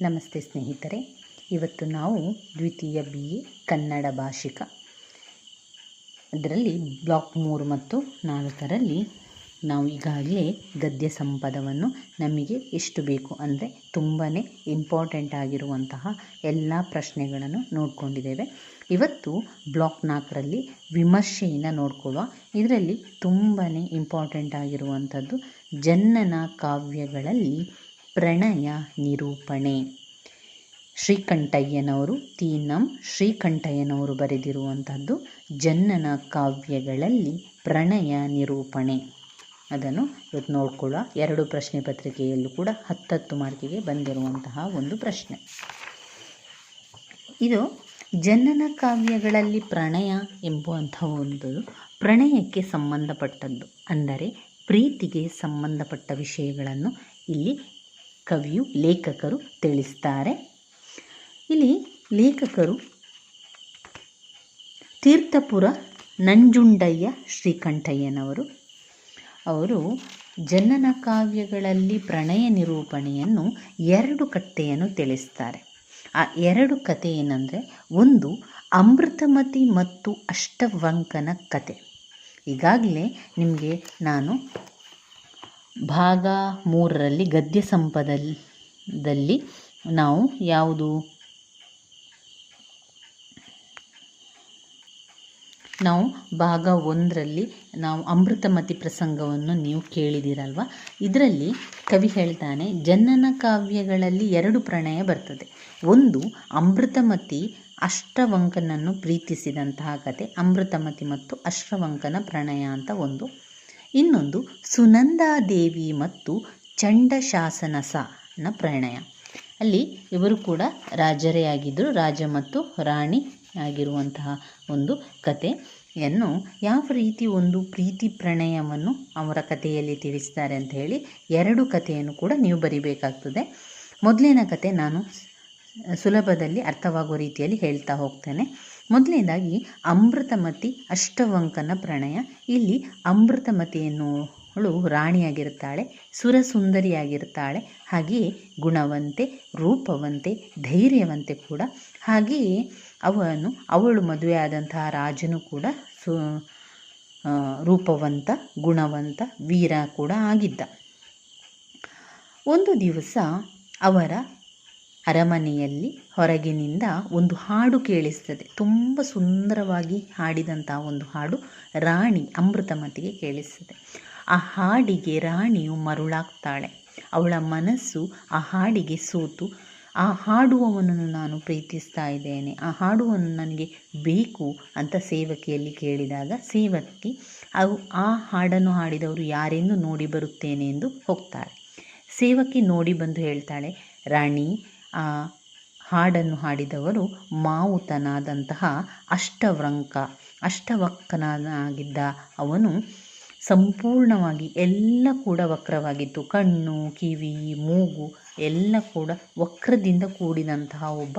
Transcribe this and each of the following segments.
ನಮಸ್ತೆ ಸ್ನೇಹಿತರೆ. ಇವತ್ತು ನಾವು ದ್ವಿತೀಯ ಬಿ ಎ ಕನ್ನಡ ಭಾಷಿಕ. ಅದರಲ್ಲಿ ಬ್ಲಾಕ್ ಮೂರು ಮತ್ತು ನಾಲ್ಕರಲ್ಲಿ ನಾವು ಈಗಾಗಲೇ ಗದ್ಯ ಸಂಪದವನ್ನು ನಮಗೆ ಎಷ್ಟು ಬೇಕು ಅಂದರೆ ತುಂಬಾ ಇಂಪಾರ್ಟೆಂಟ್ ಆಗಿರುವಂತಹ ಎಲ್ಲ ಪ್ರಶ್ನೆಗಳನ್ನು ನೋಡ್ಕೊಂಡಿದ್ದೇವೆ. ಇವತ್ತು ಬ್ಲಾಕ್ ನಾಲ್ಕರಲ್ಲಿ ವಿಮರ್ಶೆಯನ್ನು ನೋಡ್ಕೊಳ್ಳುವ. ಇದರಲ್ಲಿ ತುಂಬಾ ಇಂಪಾರ್ಟೆಂಟ್ ಆಗಿರುವಂಥದ್ದು ಜನ್ನನ ಕಾವ್ಯಗಳಲ್ಲಿ ಪ್ರಣಯ ನಿರೂಪಣೆ. ಶ್ರೀಕಂಠಯ್ಯನವರು ತೀನಂ. ಶ್ರೀಕಂಠಯ್ಯನವರು ಬರೆದಿರುವಂಥದ್ದು ಜನ್ನನ ಕಾವ್ಯಗಳಲ್ಲಿ ಪ್ರಣಯ ನಿರೂಪಣೆ. ಅದನ್ನು ಇವತ್ತು ನೋಡ್ಕೊಳ್ಳುವ ಎರಡು ಪ್ರಶ್ನೆ ಪತ್ರಿಕೆಯಲ್ಲೂ ಕೂಡ ಹತ್ತತ್ತು ಮಾರ್ಕಿಗೆ ಬಂದಿರುವಂತಹ ಒಂದು ಪ್ರಶ್ನೆ. ಇದು ಜನ್ನನ ಕಾವ್ಯಗಳಲ್ಲಿ ಪ್ರಣಯ ಎಂಬುವಂಥ ಒಂದು ಪ್ರಣಯಕ್ಕೆ ಸಂಬಂಧಪಟ್ಟದ್ದು. ಅಂದರೆ ಪ್ರೀತಿಗೆ ಸಂಬಂಧಪಟ್ಟ ವಿಷಯಗಳನ್ನು ಇಲ್ಲಿ ಕವಿಯು ಲೇಖಕರು ತಿಳಿಸ್ತಾರೆ. ಇಲ್ಲಿ ಲೇಖಕರು ತೀರ್ಥಪುರ ನಂಜುಂಡಯ್ಯ ಶ್ರೀಕಂಠಯ್ಯನವರು. ಅವರು ಜನನ ಕಾವ್ಯಗಳಲ್ಲಿ ಪ್ರಣಯ ನಿರೂಪಣೆಯನ್ನು ಎರಡು ಕಥೆಯನ್ನು ತಿಳಿಸ್ತಾರೆ. ಆ ಎರಡು ಕತೆ ಏನಂದರೆ ಒಂದು ಅಮೃತಮತಿ ಮತ್ತು ಅಷ್ಟವಂಕನ ಕತೆ. ಈಗಾಗಲೇ ನಿಮಗೆ ನಾನು ಭಾಗ ಮೂರರಲ್ಲಿ ಗದ್ಯ ಸಂಪದದಲ್ಲಿ ನಾವು ಯಾವುದು? ನಾವು ಭಾಗ ಒಂದರಲ್ಲಿ ನಾವು ಅಮೃತಮತಿ ಪ್ರಸಂಗವನ್ನು ನೀವು ಕೇಳಿದಿರಲ್ವ? ಇದರಲ್ಲಿ ಕವಿ ಹೇಳ್ತಾನೆ, ಜನನ ಕಾವ್ಯಗಳಲ್ಲಿ ಎರಡು ಪ್ರಣಯ ಬರ್ತದೆ. ಒಂದು ಅಮೃತಮತಿ ಅಷ್ಟವಂಕನನ್ನು ಪ್ರೀತಿಸಿದಂತಹ ಕತೆ, ಅಮೃತಮತಿ ಮತ್ತು ಅಷ್ಟವಂಕನ ಪ್ರಣಯ ಅಂತ ಒಂದು. ಇನ್ನೊಂದು ಸುನಂದಾದೇವಿ ಮತ್ತು ಚಂಡಶಾಸನಸನ ಪ್ರಣಯ. ಅಲ್ಲಿ ಇವರು ಕೂಡ ರಾಜರೇ ಆಗಿದ್ದರು ರಾಜ ಮತ್ತು ರಾಣಿ ಆಗಿರುವಂತಹ ಒಂದು ಕಥೆಯನ್ನು ಯಾವ ರೀತಿ ಒಂದು ಪ್ರೀತಿ ಪ್ರಣಯವನ್ನು ಅವರ ಕಥೆಯಲ್ಲಿ ತಿಳಿಸ್ತಾರೆ ಅಂತ ಹೇಳಿ ಎರಡು ಕಥೆಯನ್ನು ಕೂಡ ನೀವು ಬರಿಬೇಕಾಗ್ತದೆ. ಮೊದಲಿನ ಕತೆ ನಾನು ಸುಲಭದಲ್ಲಿ ಅರ್ಥವಾಗುವ ರೀತಿಯಲ್ಲಿ ಹೇಳ್ತಾ ಹೋಗ್ತೇನೆ. ಮೊದಲನೇದಾಗಿ ಅಮೃತಮತಿ ಅಷ್ಟವಂಕನ ಪ್ರಣಯ. ಇಲ್ಲಿ ಅಮೃತಮತಿ ಎನ್ನುವಳು ರಾಣಿಯಾಗಿರುತ್ತಾಳೆ, ಸುರಸುಂದರಿಯಾಗಿರುತ್ತಾಳೆ. ಹಾಗೆಯೇ ಗುಣವಂತೆ, ರೂಪವಂತೆ, ಧೈರ್ಯವಂತೆ ಕೂಡ. ಹಾಗೆಯೇ ಅವನು, ಅವಳು ಮದುವೆಯಾದಂತಹ ರಾಜನು ಕೂಡ ಸು ರೂಪವಂತ, ಗುಣವಂತ, ವೀರ ಕೂಡ ಆಗಿದ್ದ. ಒಂದು ದಿವಸ ಅವರ ಅರಮನೆಯಲ್ಲಿ ಹೊರಗಿನಿಂದ ಒಂದು ಹಾಡು ಕೇಳಿಸ್ತದೆ. ತುಂಬ ಸುಂದರವಾಗಿ ಹಾಡಿದಂಥ ಒಂದು ಹಾಡು ರಾಣಿ ಅಮೃತಮತಿಗೆ ಕೇಳಿಸ್ತದೆ. ಆ ಹಾಡಿಗೆ ರಾಣಿಯು ಮರುಳಾಗ್ತಾಳೆ. ಅವಳ ಮನಸ್ಸು ಆ ಹಾಡಿಗೆ ಸೋತು, ಆ ಹಾಡುವವನನ್ನು ನಾನು ಪ್ರೀತಿಸ್ತಾ ಇದ್ದೇನೆ, ಆ ಹಾಡುವನ್ನು ನನಗೆ ಬೇಕು ಅಂತ ಸೇವಕಿಯಲ್ಲಿ ಕೇಳಿದಾಗ ಸೇವಕಿ, ಅವು ಆ ಹಾಡನ್ನು ಹಾಡಿದವರು ಯಾರೆಂದು ನೋಡಿ ಬರುತ್ತೇನೆ ಎಂದು ಹೋಗ್ತಾಳೆ. ಸೇವಕಿ ನೋಡಿ ಬಂದು ಹೇಳ್ತಾಳೆ, ರಾಣಿ ಆ ಹಾಡನ್ನು ಹಾಡಿದವರು ಮಾವುತನಾದಂತಹ ಅಷ್ಟವ್ರಂಕ ಅಷ್ಟವಕ್ಕನಾಗಿದ್ದ ಅವನು ಸಂಪೂರ್ಣವಾಗಿ ಎಲ್ಲ ಕೂಡ ವಕ್ರವಾಗಿತ್ತು. ಕಣ್ಣು, ಕಿವಿ, ಮೂಗು ಎಲ್ಲ ಕೂಡ ವಕ್ರದಿಂದ ಕೂಡಿದಂತಹ ಒಬ್ಬ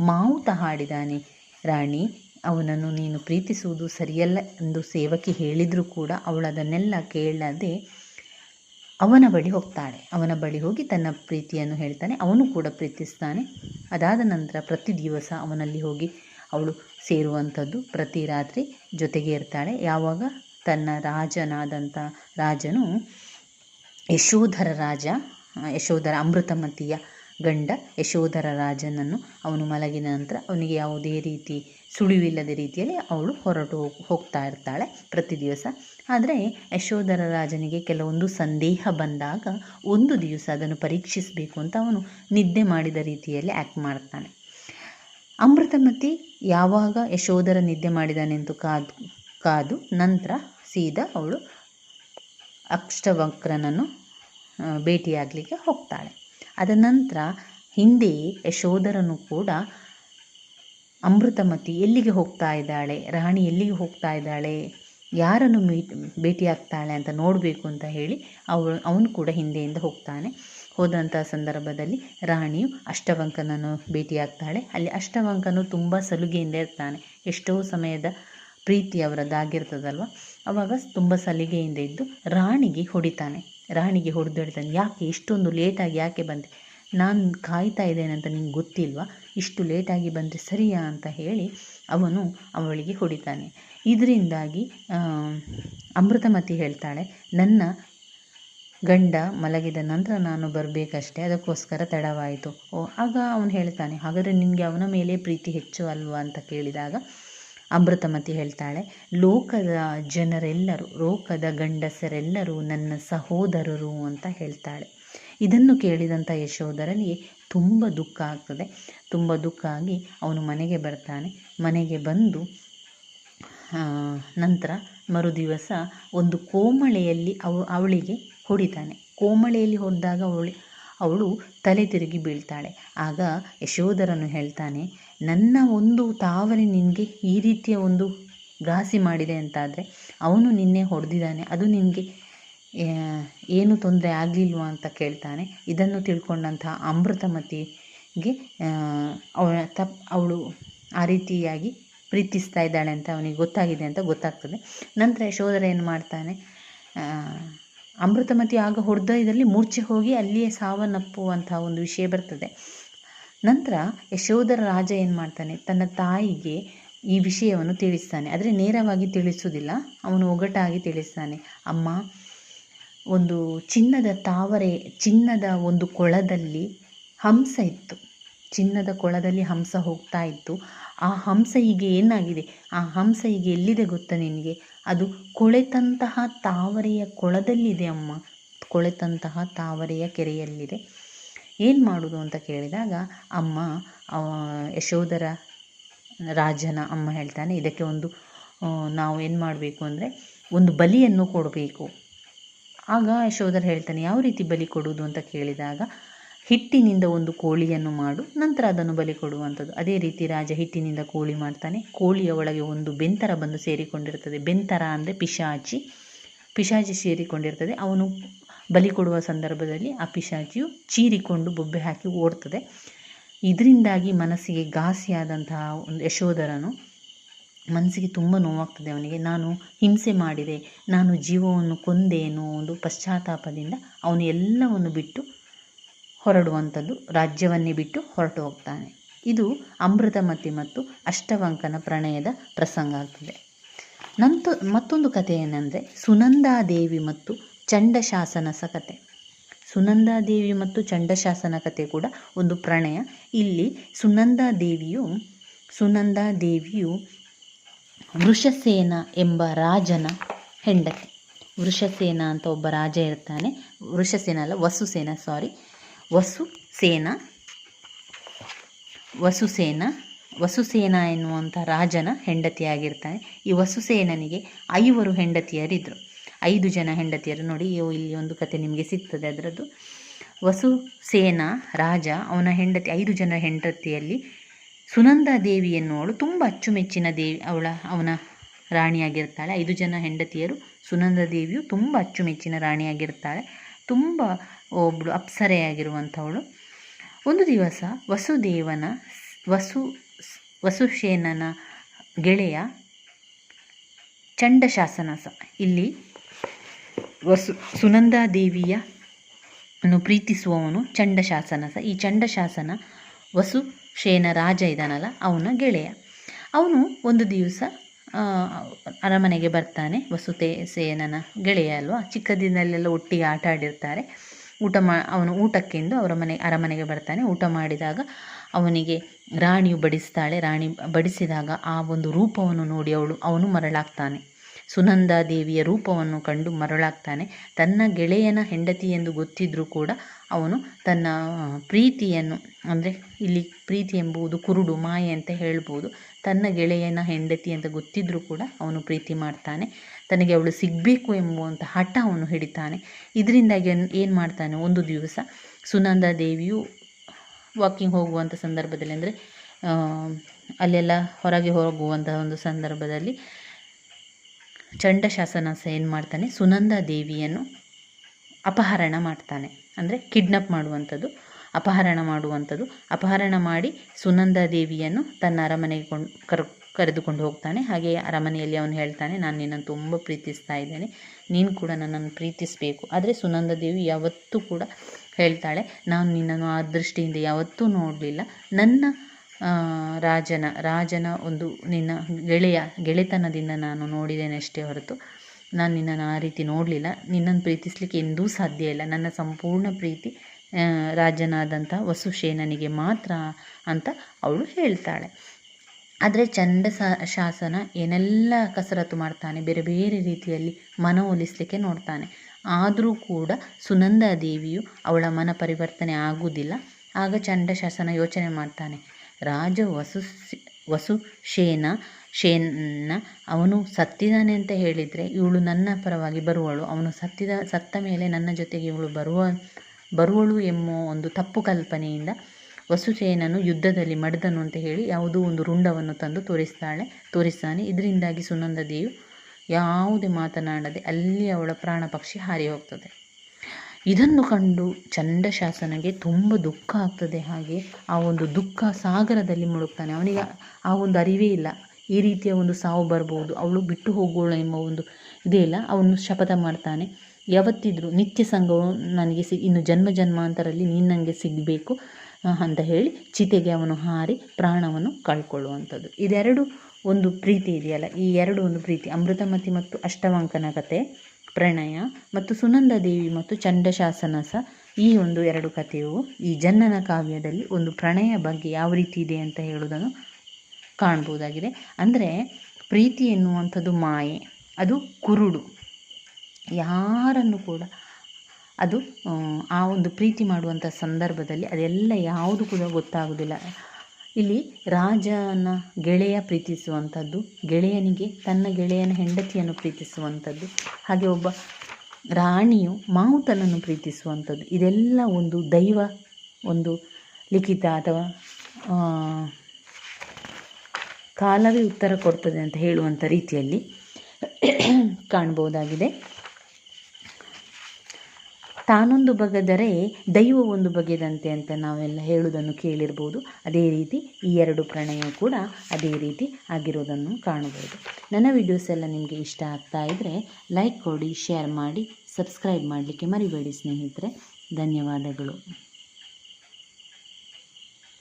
ಮಾವುತ ಹಾಡಿದಾನೆ. ರಾಣಿ, ಅವನನ್ನು ನೀನು ಪ್ರೀತಿಸುವುದು ಸರಿಯಲ್ಲ ಎಂದು ಸೇವಕಿ ಹೇಳಿದರೂ ಕೂಡ ಅವಳದನ್ನೆಲ್ಲ ಕೇಳದೆ ಅವನ ಬಳಿ ಹೋಗ್ತಾಳೆ. ಅವನ ಬಳಿ ಹೋಗಿ ತನ್ನ ಪ್ರೀತಿಯನ್ನು ಹೇಳ್ತಾನೆ. ಅವನು ಕೂಡ ಪ್ರೀತಿಸ್ತಾನೆ. ಅದಾದ ನಂತರ ಪ್ರತಿ ದಿವಸ ಅವನಲ್ಲಿ ಹೋಗಿ ಅವಳು ಸೇರುವಂಥದ್ದು ಪ್ರತಿ ರಾತ್ರಿ ಜೊತೆಗೆ ಇರ್ತಾಳೆ. ಯಾವಾಗ? ತನ್ನ ರಾಜನಾದಂಥ ರಾಜನು ಯಶೋಧರ ರಾಜ, ಯಶೋಧರ ಅಮೃತಮತಿಯ ಗಂಡ ಯಶೋಧರ ರಾಜನನ್ನು ಅವನು ಮಲಗಿದ ನಂತರ ಅವನಿಗೆ ಯಾವುದೇ ರೀತಿ ಸುಳಿವಿಲ್ಲದ ರೀತಿಯಲ್ಲಿ ಅವಳು ಹೊರಟು ಹೋಗ್ತಾ ಇರ್ತಾಳೆ ಪ್ರತಿ ದಿವಸ. ಆದರೆ ಯಶೋಧರ ರಾಜನಿಗೆ ಕೆಲವೊಂದು ಸಂದೇಹ ಬಂದಾಗ ಒಂದು ದಿವಸ ಅದನ್ನು ಪರೀಕ್ಷಿಸಬೇಕು ಅಂತ ಅವನು ನಿದ್ದೆ ಮಾಡಿದ ರೀತಿಯಲ್ಲಿ ಆ್ಯಕ್ಟ್ ಮಾಡ್ತಾನೆ. ಅಮೃತಮತಿ ಯಾವಾಗ ಯಶೋಧರ ನಿದ್ದೆ ಮಾಡಿದಾನೆಂದು ಕಾದು ಕಾದು ನಂತರ ಸೀದಾ ಅವಳು ಅಕ್ಷವಕ್ರನನ್ನು ಭೇಟಿಯಾಗಲಿಕ್ಕೆ ಹೋಗ್ತಾಳೆ. ಅದ ನಂತರ ಹಿಂದೆಯೇ ಯಶೋಧರನು ಕೂಡ ಅಮೃತಮತಿ ಎಲ್ಲಿಗೆ ಹೋಗ್ತಾ ಇದ್ದಾಳೆ? ರಾಣಿ ಎಲ್ಲಿಗೆ ಹೋಗ್ತಾ ಇದ್ದಾಳೆ? ಯಾರನ್ನು ಮೀಟ್, ಭೇಟಿಯಾಗ್ತಾಳೆ ಅಂತ ನೋಡಬೇಕು ಅಂತ ಹೇಳಿ ಅವಳು, ಅವನು ಕೂಡ ಹಿಂದೆಯಿಂದ ಹೋಗ್ತಾನೆ. ಹೋದಂಥ ಸಂದರ್ಭದಲ್ಲಿ ರಾಣಿಯು ಅಷ್ಟವಂಕನನ್ನು ಭೇಟಿಯಾಗ್ತಾಳೆ. ಅಲ್ಲಿ ಅಷ್ಟವಂಕನು ತುಂಬ ಸಲುಗೆಯಿಂದ ಇರ್ತಾನೆ. ಎಷ್ಟೋ ಸಮಯದ ಪ್ರೀತಿ ಅವರದ್ದಾಗಿರ್ತದಲ್ವ ಅವಾಗ ತುಂಬ ಸಲಿಗೆಯಿಂದ ಇದ್ದು ರಾಣಿಗೆ ಹೊಡಿತಾನೆ. ರಾಣಿಗೆ ಹೊಡೆದು ಹೇಳ್ತಾನೆ ಯಾಕೆ ಇಷ್ಟೊಂದು ಲೇಟಾಗಿ ಯಾಕೆ ಬಂದೆ? ನಾನು ಕಾಯ್ತಾ ಇದ್ದೇನೆ ಅಂತ ನಿಂಗೆ ಗೊತ್ತಿಲ್ವಾ? ಇಷ್ಟು ಲೇಟಾಗಿ ಬಂದರೆ ಸರಿಯಾ ಅಂತ ಹೇಳಿ ಅವನು ಅವಳಿಗೆ ಹೊಡಿತಾನೆ. ಇದರಿಂದಾಗಿ ಅಮೃತಮತಿ ಹೇಳ್ತಾಳೆ, ನನ್ನ ಗಂಡ ಮಲಗಿದ ನಂತರ ನಾನು ಬರಬೇಕಷ್ಟೇ, ಅದಕ್ಕೋಸ್ಕರ ತಡವಾಯಿತು. ಓ, ಆಗ ಅವನು ಹೇಳ್ತಾನೆ, ಹಾಗಾದರೆ ನಿನಗೆ ಅವನ ಮೇಲೆ ಪ್ರೀತಿ ಹೆಚ್ಚು ಅಲ್ವಾ? ಅಂತ ಕೇಳಿದಾಗ ಅಮೃತಮತಿ ಹೇಳ್ತಾಳೆ, ಲೋಕದ ಜನರೆಲ್ಲರೂ, ಲೋಕದ ಗಂಡಸರೆಲ್ಲರೂ ನನ್ನ ಸಹೋದರರು, ಅಂತ ಹೇಳ್ತಾಳೆ. ಇದನ್ನು ಕೇಳಿದಂಥ ಯಶೋಧರನಿಗೆ ತುಂಬ ದುಃಖ ಆಗ್ತದೆ. ತುಂಬ ದುಃಖ ಆಗಿ ಅವನು ಮನೆಗೆ ಬರ್ತಾನೆ. ಮನೆಗೆ ಬಂದು ನಂತರ ಮರುದಿವಸ ಒಂದು ಕೋಮಳೆಯಲ್ಲಿ ಅವ, ಅವಳಿಗೆ ಹೊಡಿತಾನೆ. ಕೋಮಳೆಯಲ್ಲಿ ಹೊಡೆದಾಗ ಅವಳು ಅವಳು ತಲೆ ತಿರುಗಿ ಬೀಳ್ತಾಳೆ. ಆಗ ಯಶೋಧರನು ಹೇಳ್ತಾನೆ, ನನ್ನ ಒಂದು ತಾವರೆ ನಿನಗೆ ಈ ರೀತಿಯ ಒಂದು ಘಾಸಿ ಮಾಡಿದೆ ಅಂತಾದರೆ, ಅವನು ನಿನ್ನೆ ಹೊಡೆದಿದ್ದಾನೆ. ಅದು ನಿನಗೆ ಏನು ತೊಂದರೆ ಆಗಲಿಲ್ವಾ ಅಂತ ಕೇಳ್ತಾನೆ. ಇದನ್ನು ತಿಳ್ಕೊಂಡಂತಹ ಅಮೃತಮತಿಗೆ ಅವಳ ತಪ್ಪು ಅವಳು ಆ ರೀತಿಯಾಗಿ ಪ್ರೀತಿಸ್ತಾ ಇದ್ದಾಳೆ ಅಂತ ಅವನಿಗೆ ಗೊತ್ತಾಗಿದೆ ಅಂತ ಗೊತ್ತಾಗ್ತದೆ. ನಂತರ ಯಶೋಧರ ಏನು ಮಾಡ್ತಾನೆ ಅಮೃತಮತಿ ಆಗ ಹೊಡೆದ ಇದರಲ್ಲಿ ಮೂರ್ಛೆ ಹೋಗಿ ಅಲ್ಲಿಯೇ ಸಾವನ್ನಪ್ಪುವಂತಹ ಒಂದು ವಿಷಯ ಬರ್ತದೆ. ನಂತರ ಯಶೋಧರ ರಾಜ ಏನು ಮಾಡ್ತಾನೆ, ತನ್ನ ತಾಯಿಗೆ ಈ ವಿಷಯವನ್ನು ತಿಳಿಸ್ತಾನೆ. ಆದರೆ ನೇರವಾಗಿ ತಿಳಿಸುವುದಿಲ್ಲ, ಅವನು ಒಗಟಾಗಿ ತಿಳಿಸ್ತಾನೆ, ಅಮ್ಮ ಒಂದು ಚಿನ್ನದ ತಾವರೆ, ಚಿನ್ನದ ಒಂದು ಕೊಳದಲ್ಲಿ ಹಂಸ ಇತ್ತು. ಚಿನ್ನದ ಕೊಳದಲ್ಲಿ ಹಂಸ ಹೋಗ್ತಾ ಇತ್ತು. ಆ ಹಂಸ ಈಗ ಏನಾಗಿದೆ? ಆ ಹಂಸ ಈಗ ಎಲ್ಲಿದೆ ಗೊತ್ತಾ ನಿನಗೆ? ಅದು ಕೊಳೆತಂತಹ ತಾವರೆಯ ಕೊಳದಲ್ಲಿದೆ ಅಮ್ಮ. ಕೊಳೆತಂತಹ ತಾವರೆಯ ಕೆರೆಯಲ್ಲಿದೆ. ಏನು ಮಾಡೋದು ಅಂತ ಕೇಳಿದಾಗ, ಅಮ್ಮ ಯಶೋಧರ ರಾಜನ ಅಮ್ಮ ಹೇಳ್ತಾನೆ, ಇದಕ್ಕೆ ಒಂದು ನಾವು ಏನು ಮಾಡಬೇಕು ಅಂದರೆ, ಒಂದು ಬಲಿಯನ್ನು ಕೊಡಬೇಕು. ಆಗ ಯಶೋಧರ್ ಹೇಳ್ತಾನೆ, ಯಾವ ರೀತಿ ಬಲಿ ಕೊಡುವುದು ಅಂತ ಕೇಳಿದಾಗ, ಹಿಟ್ಟಿನಿಂದ ಒಂದು ಕೋಳಿಯನ್ನು ಮಾಡು, ನಂತರ ಅದನ್ನು ಬಲಿ ಕೊಡುವಂಥದ್ದು. ಅದೇ ರೀತಿ ರಾಜ ಹಿಟ್ಟಿನಿಂದ ಕೋಳಿ ಮಾಡ್ತಾನೆ. ಕೋಳಿಯ ಒಳಗೆ ಒಂದು ಬೆಂತರ ಬಂದು ಸೇರಿಕೊಂಡಿರ್ತದೆ. ಬೆಂತರ ಅಂದರೆ ಪಿಶಾಚಿ. ಪಿಶಾಚಿ ಸೇರಿಕೊಂಡಿರ್ತದೆ. ಅವನು ಬಲಿ ಕೊಡುವ ಸಂದರ್ಭದಲ್ಲಿ ಆ ಪಿಶಾಚಿಯು ಚೀರಿಕೊಂಡು ಬೊಬ್ಬೆ ಹಾಕಿ ಓಡ್ತದೆ. ಇದರಿಂದಾಗಿ ಮನಸ್ಸಿಗೆ ಘಾಸಿಯಾದಂತಹ ಒಂದು ಯಶೋಧರನು ಮನಸ್ಸಿಗೆ ತುಂಬ ನೋವಾಗ್ತದೆ ಅವನಿಗೆ. ನಾನು ಹಿಂಸೆ ಮಾಡಿದೆ, ನಾನು ಜೀವವನ್ನು ಕೊಂದೆ ಅನ್ನೋ ಒಂದು ಪಶ್ಚಾತ್ತಾಪದಿಂದ ಅವನು ಎಲ್ಲವನ್ನು ಬಿಟ್ಟು ಹೊರಡುವಂಥದ್ದು, ರಾಜ್ಯವನ್ನೇ ಬಿಟ್ಟು ಹೊರಟು ಹೋಗ್ತಾನೆ. ಇದು ಅಮೃತಮತಿ ಮತ್ತು ಅಷ್ಟವಂಕನ ಪ್ರಣಯದ ಪ್ರಸಂಗ ಆಗ್ತದೆ. ನಂತ, ಮತ್ತೊಂದು ಕಥೆ ಏನಂದರೆ ಸುನಂದಾದೇವಿ ಮತ್ತು ಚಂಡಶಾಸನಸ ಕತೆ. ಸುನಂದಾದೇವಿ ಮತ್ತು ಚಂಡಶಾಸನ ಕತೆ ಕೂಡ ಒಂದು ಪ್ರಣಯ. ಇಲ್ಲಿ ಸುನಂದಾದೇವಿಯು ಸುನಂದಾದೇವಿಯು ವೃಷಸೇನ ಎಂಬ ರಾಜನ ಹೆಂಡತಿ. ವೃಷಸೇನ ಅಂತ ಒಬ್ಬ ರಾಜ ಇರ್ತಾನೆ. ವೃಷಸೇನ ಅಲ್ಲ, ವಸುಸೇನ ಸಾರಿ ವಸುಸೇನ ವಸುಸೇನ ವಸುಸೇನ ಎನ್ನುವಂಥ ರಾಜನ ಹೆಂಡತಿಯಾಗಿರ್ತಾನೆ ಈ ವಸುಸೇನನಿಗೆ ಐವರು ಹೆಂಡತಿಯರಿದ್ದರು ಐದು ಜನ ಹೆಂಡತಿಯರು ನೋಡಿ ಇಲ್ಲಿ ಒಂದು ಕತೆ ನಿಮಗೆ ಸಿಗ್ತದೆ ಅದರದ್ದು. ವಸುಸೇನ ರಾಜ, ಅವನ ಹೆಂಡತಿ, ಐದು ಜನ ಹೆಂಡತಿಯಲ್ಲಿ ಸುನಂದ ದೇವಿಯನ್ನು ಅವಳು ತುಂಬ ಅಚ್ಚುಮೆಚ್ಚಿನ ದೇವಿ ಅವಳ, ಅವನ ರಾಣಿಯಾಗಿರ್ತಾಳೆ. ಐದು ಜನ ಹೆಂಡತಿಯರು ಸುನಂದ ದೇವಿಯು ತುಂಬ ಅಚ್ಚುಮೆಚ್ಚಿನ ರಾಣಿಯಾಗಿರ್ತಾಳೆ. ತುಂಬ ಒಬ್ಬಳು ಅಪ್ಸರೆಯಾಗಿರುವಂಥವಳು. ಒಂದು ದಿವಸ ವಸುದೇವನ, ವಸು ವಸುಶೇನನ ಗೆಳೆಯ ಚಂಡಶಾಸನ ಇಲ್ಲಿ ವಸು ಸುನಂದಾದೇವಿಯ ಅನ್ನು ಪ್ರೀತಿಸುವವನು ಚಂಡಶಾಸನಸ. ಈ ಚಂಡಶಾಸನ ವಸುಶೇನ ರಾಜ ಇದ್ದಾನಲ್ಲ ಅವನ ಗೆಳೆಯ. ಅವನು ಒಂದು ದಿವಸ ಅರಮನೆಗೆ ಬರ್ತಾನೆ. ವಸುತೆ ಸೇನನ ಗೆಳೆಯ ಅಲ್ವಾ? ಚಿಕ್ಕದಿನಲ್ಲೆಲ್ಲ ಒಟ್ಟಿಗೆ ಆಟ ಆಡಿರ್ತಾರೆ. ಊಟ ಮಾ, ಅವನು ಊಟಕ್ಕೆಂದು ಅವರ ಮನೆ, ಅರಮನೆಗೆ ಬರ್ತಾನೆ. ಊಟ ಮಾಡಿದಾಗ ಅವನಿಗೆ ರಾಣಿಯು ಬಡಿಸ್ತಾಳೆ. ರಾಣಿ ಬಡಿಸಿದಾಗ ಆ ಒಂದು ರೂಪವನ್ನು ನೋಡಿ ಅವಳು, ಅವನು ಮರಳಾಗ್ತಾನೆ. ಸುನಂದ ದೇವಿಯ ರೂಪವನ್ನು ಕಂಡು ಮರಳಾಗ್ತಾನೆ. ತನ್ನ ಗೆಳೆಯನ ಹೆಂಡತಿ ಎಂದು ಗೊತ್ತಿದ್ದರೂ ಕೂಡ ಅವನು ತನ್ನ ಪ್ರೀತಿಯನ್ನು, ಅಂದರೆ ಇಲ್ಲಿ ಪ್ರೀತಿ ಎಂಬುದು ಕುರುಡು, ಮಾಯೆ ಅಂತ ಹೇಳ್ಬೋದು. ತನ್ನ ಗೆಳೆಯನ ಹೆಂಡತಿ ಅಂತ ಗೊತ್ತಿದ್ದರೂ ಕೂಡ ಅವನು ಪ್ರೀತಿ ಮಾಡ್ತಾನೆ. ತನಗೆ ಅವಳು ಸಿಗಬೇಕು ಎಂಬುವಂಥ ಹಠ ಅವನು ಹಿಡಿತಾನೆ. ಇದರಿಂದಾಗಿ ಏನು ಮಾಡ್ತಾನೆ? ಒಂದು ದಿವಸ ಸುನಂದಾ ದೇವಿಯು ವಾಕಿಂಗ್ ಹೋಗುವಂಥ ಸಂದರ್ಭದಲ್ಲಿ, ಅಂದರೆ ಅಲ್ಲೆಲ್ಲ ಹೊರಗೆ ಹೋಗುವಂಥ ಒಂದು ಸಂದರ್ಭದಲ್ಲಿ ಚಂಡಶಾಸನ ಸಹ ಏನು ಮಾಡ್ತಾನೆ? ಸುನಂದ ದೇವಿಯನ್ನು ಅಪಹರಣ ಮಾಡ್ತಾನೆ. ಅಂದರೆ ಕಿಡ್ನಪ್ ಮಾಡುವಂಥದ್ದು, ಅಪಹರಣ ಮಾಡುವಂಥದ್ದು. ಅಪಹರಣ ಮಾಡಿ ಸುನಂದ ದೇವಿಯನ್ನು ತನ್ನ ಅರಮನೆಗೆ ಕೊಂಡು ಕರ್, ಕರೆದುಕೊಂಡು ಹೋಗ್ತಾನೆ. ಹಾಗೆ ಅರಮನೆಯಲ್ಲಿ ಅವನು ಹೇಳ್ತಾನೆ, ನಾನು ನಿನ್ನನ್ನು ತುಂಬ ಪ್ರೀತಿಸ್ತಾ ಇದ್ದೇನೆ. ನೀನು ಕೂಡ ನನ್ನನ್ನು ಪ್ರೀತಿಸಬೇಕು. ಆದರೆ ಸುನಂದ ದೇವಿ ಯಾವತ್ತೂ ಕೂಡ ಹೇಳ್ತಾಳೆ, ನಾನು ನಿನ್ನನ್ನು ಆ ದೃಷ್ಟಿಯಿಂದ ಯಾವತ್ತೂ ನೋಡಲಿಲ್ಲ. ನನ್ನ ರಾಜನ ರಾಜನ ಒಂದು ನಿನ್ನ ಗೆಳೆಯ, ಗೆಳೆತನದಿಂದ ನಾನು ನೋಡಿದ್ದೇನೆ ಅಷ್ಟೇ ಹೊರತು. ನಾನು ನಿನ್ನನ್ನು ಆ ರೀತಿ ನೋಡಲಿಲ್ಲ. ನಿನ್ನನ್ನು ಪ್ರೀತಿಸಲಿಕ್ಕೆ ಎಂದೂ ಸಾಧ್ಯ ಇಲ್ಲ. ನನ್ನ ಸಂಪೂರ್ಣ ಪ್ರೀತಿ ರಾಜನಾದಂಥ ವಸುಶೇನನಿಗೆ ಮಾತ್ರ ಅಂತ ಅವಳು ಹೇಳ್ತಾಳೆ. ಆದರೆ ಚಂಡ ಶಾಸನ ಏನೆಲ್ಲ ಕಸರತ್ತು ಮಾಡ್ತಾನೆ, ಬೇರೆ ಬೇರೆ ರೀತಿಯಲ್ಲಿ ಮನವೊಲಿಸಲಿಕ್ಕೆ ನೋಡ್ತಾನೆ. ಆದರೂ ಕೂಡ ಸುನಂದ ದೇವಿಯು ಅವಳ ಮನ ಪರಿವರ್ತನೆ ಆಗುವುದಿಲ್ಲ ಆಗ ಚಂಡಶಾಸನ ಯೋಚನೆ ಮಾಡ್ತಾನೆ. ರಾಜ ವಸು ವಸು ಶೇನ ಅವನು ಸತ್ತಿದ್ದಾನೆ ಅಂತ ಹೇಳಿದರೆ ಇವಳು ನನ್ನ ಪರವಾಗಿ ಬರುವಳು. ಅವನು ಸತ್ತಿದ, ಸತ್ತ ಮೇಲೆ ನನ್ನ ಜೊತೆಗೆ ಇವಳು ಬರುವ, ಬರುವಳು ಎಂಬ ಒಂದು ತಪ್ಪು ಕಲ್ಪನೆಯಿಂದ ವಸುಸೇನನು ಯುದ್ಧದಲ್ಲಿ ಮಡಿದನು ಅಂತ ಹೇಳಿ ಯಾವುದೋ ಒಂದು ರುಂಡವನ್ನು ತಂದು ತೋರಿಸ್ತಾಳೆ, ತೋರಿಸ್ತಾನೆ. ಇದರಿಂದಾಗಿ ಸುನಂದ ದೇವಿ ಯಾವುದೇ ಮಾತನಾಡದೆ ಅಲ್ಲಿ ಅವಳ ಪ್ರಾಣ ಪಕ್ಷಿ ಹಾರಿ ಹೋಗ್ತದೆ. ಇದನ್ನು ಕಂಡು ಚಂಡಶಾಸನಗೆ ತುಂಬ ದುಃಖ ಆಗ್ತದೆ. ಹಾಗೆ ಆ ಒಂದು ದುಃಖ ಸಾಗರದಲ್ಲಿ ಮುಳುಗ್ತಾನೆ. ಅವನಿಗೆ ಆ ಒಂದು ಅರಿವೇ ಇಲ್ಲ. ಈ ರೀತಿಯ ಒಂದು ಸಾವು ಬರಬಹುದು ಅವಳು ಬಿಟ್ಟು ಹೋಗೋಳು ಎಂಬ ಒಂದು ಇದೇ ಇಲ್ಲ. ಅವನು ಶಪಥ ಮಾಡ್ತಾನೆ. ಯಾವತ್ತಿದ್ರೂ ನಿತ್ಯ ಸಂಘವು ನನಗೆ ಸಿ, ಇನ್ನು ಜನ್ಮ ಜನ್ಮಾಂತರಲ್ಲಿ ನೀನು ನನಗೆ ಸಿಗಬೇಕು ಅಂತ ಹೇಳಿ ಚಿತೆಗೆ ಅವನು ಹಾರಿ ಪ್ರಾಣವನ್ನು ಕಳ್ಕೊಳ್ಳುವಂಥದ್ದು. ಇದೆರಡು ಒಂದು ಪ್ರೀತಿ ಇದೆಯಲ್ಲ? ಈ ಎರಡು ಒಂದು ಪ್ರೀತಿ, ಅಮೃತಮತಿ ಮತ್ತು ಅಷ್ಟವಾಂಕನ ಕತೆ. ಪ್ರಣಯ ಮತ್ತು ಸುನಂದ ದೇವಿ ಮತ್ತು ಚಂಡಶಾಸನ ಸಹ ಈ ಒಂದು ಎರಡು ಕಥೆಯು ಈ ಜನ್ನನ ಕಾವ್ಯದಲ್ಲಿ ಒಂದು ಪ್ರಣಯ ಬಗ್ಗೆ ಯಾವ ರೀತಿ ಇದೆ ಅಂತ ಹೇಳುವುದನ್ನು ಕಾಣ್ಬೋದಾಗಿದೆ. ಅಂದರೆ ಪ್ರೀತಿ ಎನ್ನುವಂಥದ್ದು ಮಾಯೆ ಅದು ಕುರುಡು. ಯಾರನ್ನು ಕೂಡ ಅದು ಆ, ಒಂದು ಪ್ರೀತಿ ಮಾಡುವಂಥ ಸಂದರ್ಭದಲ್ಲಿ ಅದೆಲ್ಲ ಯಾವುದು ಕೂಡ ಗೊತ್ತಾಗೋದಿಲ್ಲ ಇಲ್ಲಿ ರಾಜನ ಗೆಳೆಯ ಪ್ರೀತಿಸುವಂಥದ್ದು, ಗೆಳೆಯನಿಗೆ ತನ್ನ ಗೆಳೆಯನ ಹೆಂಡತಿಯನ್ನು ಪ್ರೀತಿಸುವಂಥದ್ದು, ಹಾಗೆ ಒಬ್ಬ ರಾಣಿಯು ಮಾವುತನನ್ನು ಪ್ರೀತಿಸುವಂಥದ್ದು. ಇದೆಲ್ಲ ಒಂದು ದೈವ, ಒಂದು ಲಿಖಿತ ಅಥವಾ ಕಾಲವೇ ಉತ್ತರ ಕೊಡ್ತದೆ ಅಂತ ಹೇಳುವಂಥ ರೀತಿಯಲ್ಲಿ ಕಾಣ್ಬೋದಾಗಿದೆ ತಾನೊಂದು ಬಗೆದರೆ ದೈವ ಒಂದು ಬಗೆದಂತೆ ಅಂತ ನಾವೆಲ್ಲ ಹೇಳುವುದನ್ನು ಕೇಳಿರ್ಬೋದು. ಅದೇ ರೀತಿ ಈ ಎರಡು ಪ್ರಣಯ ಕೂಡ ಅದೇ ರೀತಿ ಆಗಿರೋದನ್ನು ಕಾಣಬಹುದು. ನನ್ನ ವಿಡಿಯೋಸ್ ಎಲ್ಲ ನಿಮಗೆ ಇಷ್ಟ ಆಗ್ತಾ ಇದ್ದರೆ ಲೈಕ್ ಕೊಡಿ ಶೇರ್ ಮಾಡಿ ಸಬ್ಸ್ಕ್ರೈಬ್ ಮಾಡಲಿಕ್ಕೆ ಮರಿಬೇಡಿ ಸ್ನೇಹಿತರೆ. ಧನ್ಯವಾದಗಳು.